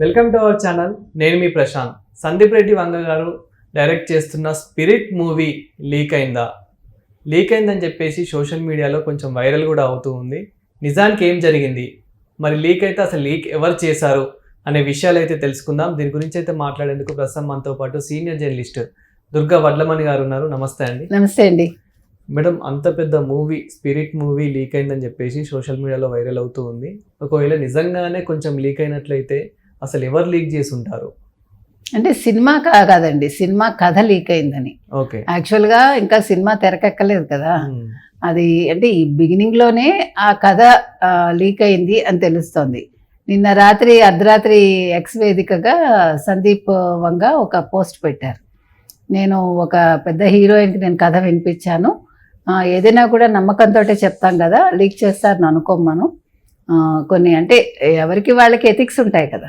Welcome to our channel నేను మీ Prashanth. Sandeep Reddy Vanga garu direct చేస్తున్న spirit movie leak అయిందా? లీక్ అయిందని చెప్పేసి సోషల్ మీడియాలో కొంచెం వైరల్ కూడా అవుతూ ఉంది. నిజానికి ఏం జరిగింది? మరి లీక్ అయితే అసలు లీక్ ఎవరు చేశారు అనే విషయాలు అయితే తెలుసుకుందాం. దీని గురించి అయితే మాట్లాడేందుకు ప్రస్తుతం మనతో పాటు సీనియర్ జర్నలిస్ట్ దుర్గా వడ్లమణి గారు ఉన్నారు. నమస్తే అండి. నమస్తే అండి. మేడం అంత పెద్ద మూవీ స్పిరిట్ మూవీ లీక్ అయిందని చెప్పేసి సోషల్ మీడియాలో వైరల్ అవుతూ ఉంది. ఒకవేళ నిజంగానే కొంచెం లీక్ అయినట్లయితే అసలు ఎవరు లీక్ చేసి ఉంటారు అంటే సినిమా కాదండి సినిమా కథ లీక్ అయిందని. ఓకే. యాక్చువల్గా ఇంకా సినిమా తెరకెక్కలేదు కదా. అది అంటే ఈ బిగినింగ్లోనే ఆ కథ లీక్ అయింది అని తెలుస్తోంది. నిన్న రాత్రి అర్ధరాత్రి ఎక్స్ వేదికగా సందీప్ వంగ ఒక పోస్ట్ పెట్టారు. నేను ఒక పెద్ద హీరోయిన్కి నేను కథ వినిపించాను. ఏదైనా కూడా నమ్మకంతో చెప్తాం కదా లీక్ చేస్తారని అనుకోమను కొన్ని అంటే ఎవరికి వాళ్ళకి ఎథిక్స్ ఉంటాయి కదా.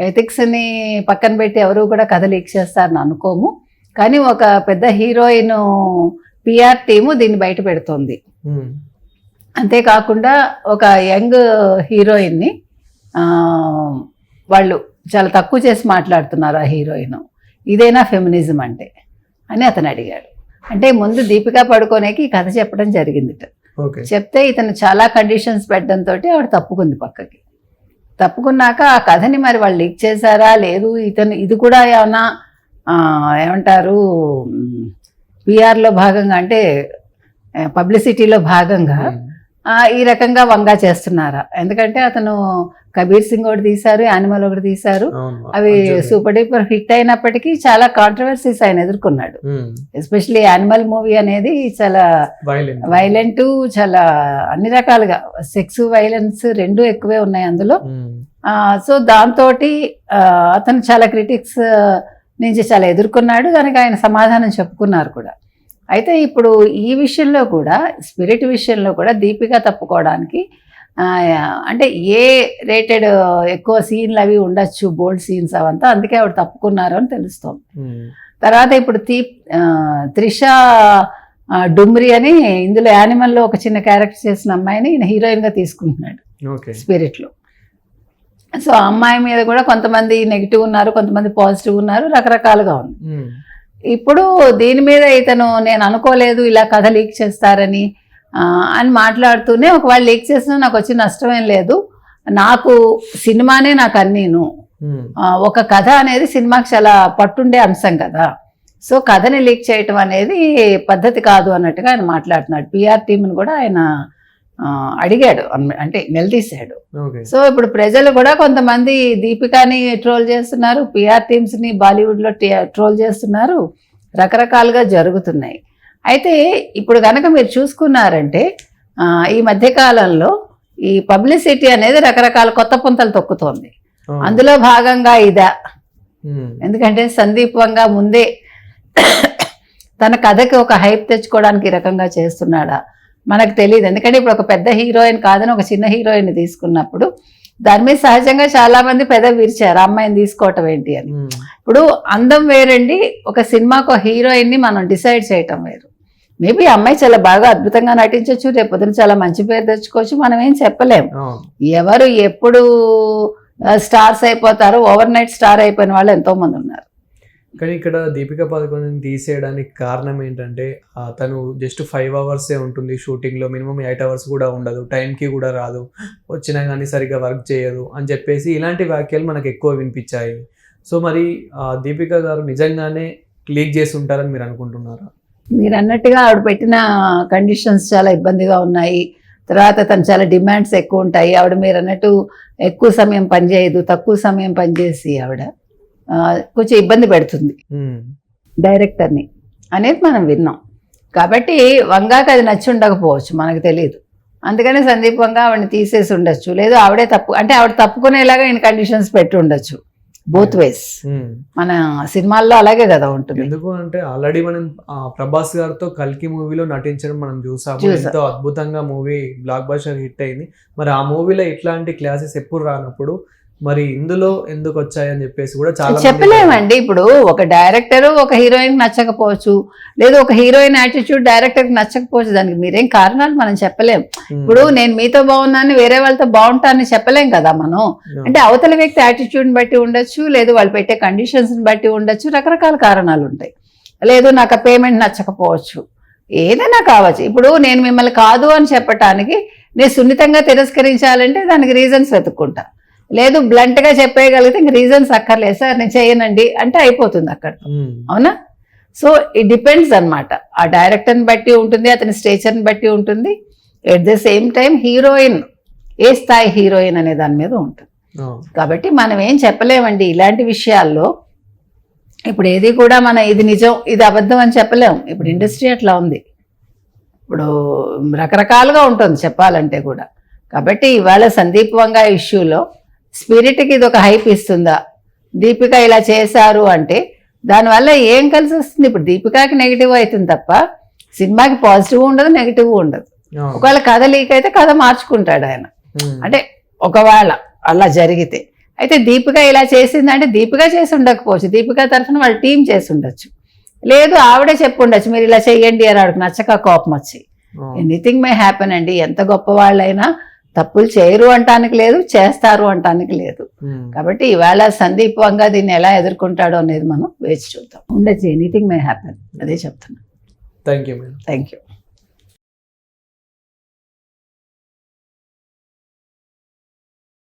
ఎథిక్స్ని పక్కన పెట్టి ఎవరు కూడా కథ లీక్ చేస్తారని అనుకోము. కానీ ఒక పెద్ద హీరోయిన్ పిఆర్ టీము దీన్ని బయట పెడుతోంది. అంతేకాకుండా ఒక యంగ్ హీరోయిన్ని ఆ, వాళ్ళు చాలా తక్కువ చేసి మాట్లాడుతున్నారు ఆ హీరోయిన్ ఇదేనా ఫెమినిజం అంటే? అని అతను అడిగాడు. అంటే ముందు దీపికా పడుకోనేకి ఈ కథ చెప్పడం జరిగిందిట. ఓకే చెప్తే ఇతను చాలా కండిషన్స్ పెట్టడంతో ఆవిడ తప్పుకుంది పక్కకి. తప్పుకున్నాక ఆ కథని మరి వాళ్ళు లీక్ చేశారా? లేదు ఇతను ఇది కూడా ఏమన్నా ఏమంటారు పిఆర్లో భాగంగా అంటే పబ్లిసిటీలో భాగంగా ఈ రకంగా వంగా చేస్తున్నారా. ఎందుకంటే అతను కబీర్ సింగ్ ఒకటి తీశారు యానిమల్ ఒకటి తీశారు. అవి సూపర్ డూపర్ హిట్ అయినప్పటికీ చాలా కాంట్రవర్సీస్ ఆయన ఎదుర్కొన్నాడు. ఎస్పెషల్లీ యానిమల్ మూవీ అనేది చాలా వైలెంట్ వైలెంట్ చాలా అన్ని రకాలుగా. సెక్స్ వైలెన్స్ రెండు ఎక్కువే ఉన్నాయి అందులో. సో దాంతో అతను చాలా క్రిటిక్స్ నుంచి చాలా ఎదుర్కొన్నాడు. దానికి ఆయన సమాధానం చెప్పుకున్నారు కూడా. అయితే ఇప్పుడు ఈ విషయంలో కూడా స్పిరిట్ విషయంలో కూడా దీపిక తప్పుకోవడానికి అంటే ఏ రేటెడ్ ఎక్కువ సీన్లు అవి ఉండొచ్చు బోల్డ్ సీన్స్ అవంతా అందుకే ఆవిడ తప్పుకున్నారు అని తెలుస్తోంది. తర్వాత ఇప్పుడు తీ త్రిష డుమ్రి అని ఇందులో యానిమల్లో ఒక చిన్న క్యారెక్టర్ చేసిన అమ్మాయిని ఈయన హీరోయిన్గా తీసుకుంటున్నాడు స్పిరిట్లో. సో ఆ అమ్మాయి మీద కూడా కొంతమంది నెగిటివ్ ఉన్నారు కొంతమంది పాజిటివ్ ఉన్నారు రకరకాలుగా ఉంది. ఇప్పుడు దీని మీద ఇతను నేను అనుకోలేదు ఇలా కథ లీక్ చేస్తారని అని మాట్లాడుతూనే ఒకవేళ లీక్ చేసినా నాకు వచ్చి నష్టమేం లేదు. నాకు సినిమానే నాకు అన్నీను. ఒక కథ అనేది సినిమాకి చాలా పట్టుండే అంశం కదా. సో కథని లీక్ చేయటం అనేది పద్ధతి కాదు అన్నట్టుగా ఆయన మాట్లాడుతున్నాడు. పిఆర్ టీంని కూడా ఆయన అడిగాడు అంటే నిలదీశాడు. సో ఇప్పుడు ప్రజలు కూడా కొంతమంది దీపికాని ట్రోల్ చేస్తున్నారు పిఆర్ టీమ్స్ని బాలీవుడ్లో ట్రోల్ చేస్తున్నారు రకరకాలుగా జరుగుతున్నాయి. అయితే ఇప్పుడు కనుక మీరు చూసుకున్నారంటే ఈ మధ్యకాలంలో ఈ పబ్లిసిటీ అనేది రకరకాల కొత్త పుంతలు తొక్కుతోంది. అందులో భాగంగా ఇదా. ఎందుకంటే సందీప్ వంగ ముందే తన కథకి ఒక హైప్ తెచ్చుకోవడానికి ఈ రకంగా చేస్తున్నాడా. మనకు తెలియదు ఎందుకంటే ఇప్పుడు ఒక పెద్ద హీరోయిన్ కాదని ఒక చిన్న హీరోయిన్ తీసుకున్నప్పుడు దాని మీద సహజంగా చాలా మంది పెద్ద విరిచారు. అమ్మాయిని తీసుకోవటం ఏంటి అని. ఇప్పుడు అందం వేరండి. ఒక సినిమాకు హీరోయిన్ని మనం డిసైడ్ చేయటం వేరు. మేబీ అమ్మాయి చాలా బాగా అద్భుతంగా నటించవచ్చు రేపు పొద్దున చాలా మంచి పేరు తెచ్చుకోవచ్చు. మనం ఏం చెప్పలేము ఎవరు ఎప్పుడు స్టార్స్ అయిపోతారో. ఓవర్ నైట్ స్టార్ అయిపోయిన వాళ్ళు ఎంతో మంది ఉన్నారు. కానీ ఇక్కడ దీపిక పదుకొని తీసేయడానికి కారణం ఏంటంటే తను జస్ట్ ఫైవ్ అవర్సే ఉంటుంది షూటింగ్లో మినిమం ఎయిట్ అవర్స్ కూడా ఉండదు టైంకి కూడా రాదు వచ్చినా కానీ సరిగ్గా వర్క్ చేయదు అని చెప్పేసి ఇలాంటి వ్యాఖ్యలు మనకు ఎక్కువ వినిపించాయి. సో మరి ఆ, దీపిక గారు నిజంగానే లీక్ చేసి ఉంటారని మీరు అనుకుంటున్నారా? మీరు అన్నట్టుగా ఆవిడ పెట్టిన కండిషన్స్ చాలా ఇబ్బందిగా ఉన్నాయి. తర్వాత తను చాలా డిమాండ్స్ ఎక్కువ ఉంటాయి. ఆవిడ మీరు అన్నట్టు ఎక్కువ సమయం పనిచేయదు తక్కువ సమయం పనిచేసి ఆవిడ. కొంచెం ఇబ్బంది పెడుతుంది. డైరెక్టర్ని అనేది మనం విన్నాం. కాబట్టి వంగాకి అది నచ్చి ఉండకపోవచ్చు మనకు తెలియదు అందుకని సందీప్ వంగ ఆవిడని తీసేసి ఉండొచ్చు. లేదు ఆవిడే తప్పు అంటే ఆవిడ తప్పుకునేలాగా ఈయన కండిషన్స్ పెట్టి ఉండొచ్చు. Both ways. మన సినిమాల్లో అలాగే కదా ఉంటుంది. ఎందుకు అంటే ఆల్రెడీ మనం ప్రభాస్ గారితో కల్కి మూవీలో నటించడం మనం చూసాము. చూసాం. ఎంతో అద్భుతంగా మూవీ బ్లాక్ బస్టర్ హిట్ అయింది. మరి ఆ మూవీలో ఇట్లాంటి క్లాసెస్ ఎప్పుడు రానప్పుడు మరి ఇందులో ఎందుకు వచ్చాయని చెప్పేసి కూడా చాలా చెప్పలేమండి. ఇప్పుడు ఒక డైరెక్టర్ ఒక హీరోయిన్ నచ్చకపోవచ్చు లేదా ఒక హీరోయిన్ యాటిట్యూడ్ డైరెక్టర్ నచ్చకపోవచ్చు దానికి మీరేం కారణాలు మనం చెప్పలేం. ఇప్పుడు నేను మీతో బాగున్నాను వేరే వాళ్ళతో బాగుంటానని చెప్పలేం కదా మనం. అంటే అవతల వ్యక్తి యాటిట్యూడ్ని బట్టి ఉండొచ్చు లేదు వాళ్ళు పెట్టే కండిషన్స్ని బట్టి ఉండొచ్చు రకరకాల కారణాలు ఉంటాయి. లేదు నాకు పేమెంట్ నచ్చకపోవచ్చు. ఏదైనా కావచ్చు. ఇప్పుడు నేను మిమ్మల్ని కాదు అని చెప్పటానికి నేను సున్నితంగా తిరస్కరించాలంటే దానికి రీజన్స్ వెతుక్కుంటా. లేదు బ్లంట్గా చెప్పేయగలిగితే ఇంక రీజన్స్ అక్కర్లేదు. సార్ నేను చేయనండి అంటే అయిపోతుంది అక్కడ. అవునా? సో ఇట్ డిపెండ్స్ అన్నమాట. ఆ డైరెక్టర్ని బట్టి ఉంటుంది అతని స్టేచర్ని బట్టి ఉంటుంది. At the same time heroine ఏ స్థాయి హీరోయిన్ అనే దాని మీద ఉంటుంది. కాబట్టి మనం ఏం చెప్పలేమండి ఇలాంటి విషయాల్లో. ఇప్పుడు ఏది కూడా మన ఇది నిజం ఇది అబద్ధం అని చెప్పలేం. ఇప్పుడు ఇండస్ట్రీ అట్లా ఉంది. ఇప్పుడు రకరకాలుగా ఉంటుంది చెప్పాలంటే కూడా. కాబట్టి ఇవాళ సందీప్ వంగ ఇష్యూలో స్పిరిట్కి ఇది ఒక హైప్ ఇస్తుందా? దీపిక ఇలా చేశారు అంటే దానివల్ల ఏం కలిసి వస్తుంది ఇప్పుడు దీపికాకి నెగిటివ్ అవుతుంది తప్ప సినిమాకి పాజిటివ్ ఉండదు నెగిటివ్ ఉండదు. ఒకవేళ కథ లీక్ అయితే కథ మార్చుకుంటాడు ఆయన. అంటే ఒకవేళ అలా జరిగితే. అయితే దీపిక ఇలా చేసిందంటే దీపిక చేసి ఉండకపోవచ్చు. దీపిక తరఫున వాళ్ళ టీం చేసి ఉండొచ్చు. లేదు ఆవిడే చెప్పు ఉండొచ్చు మీరు ఇలా చెయ్యండి అని ఆవిడకి నచ్చక కోపం వచ్చి. ఎనీథింగ్ మే హ్యాపెన్ అండి ఎంత గొప్ప వాళ్ళైనా తప్పులు చేయరు అంటానికి లేదు చేస్తారు అంటానికి లేదు. ఉమ్. కాబట్టి ఇవాళ సందీప్ వంగ దీన్ని ఎలా ఎదుర్కొంటాడో అనేది మనం వేచి చూద్దాం. ఉండొచ్చు ఎనీథింగ్ మే హ్యాపెన్ అదే చెప్తున్నా. Thank you thank you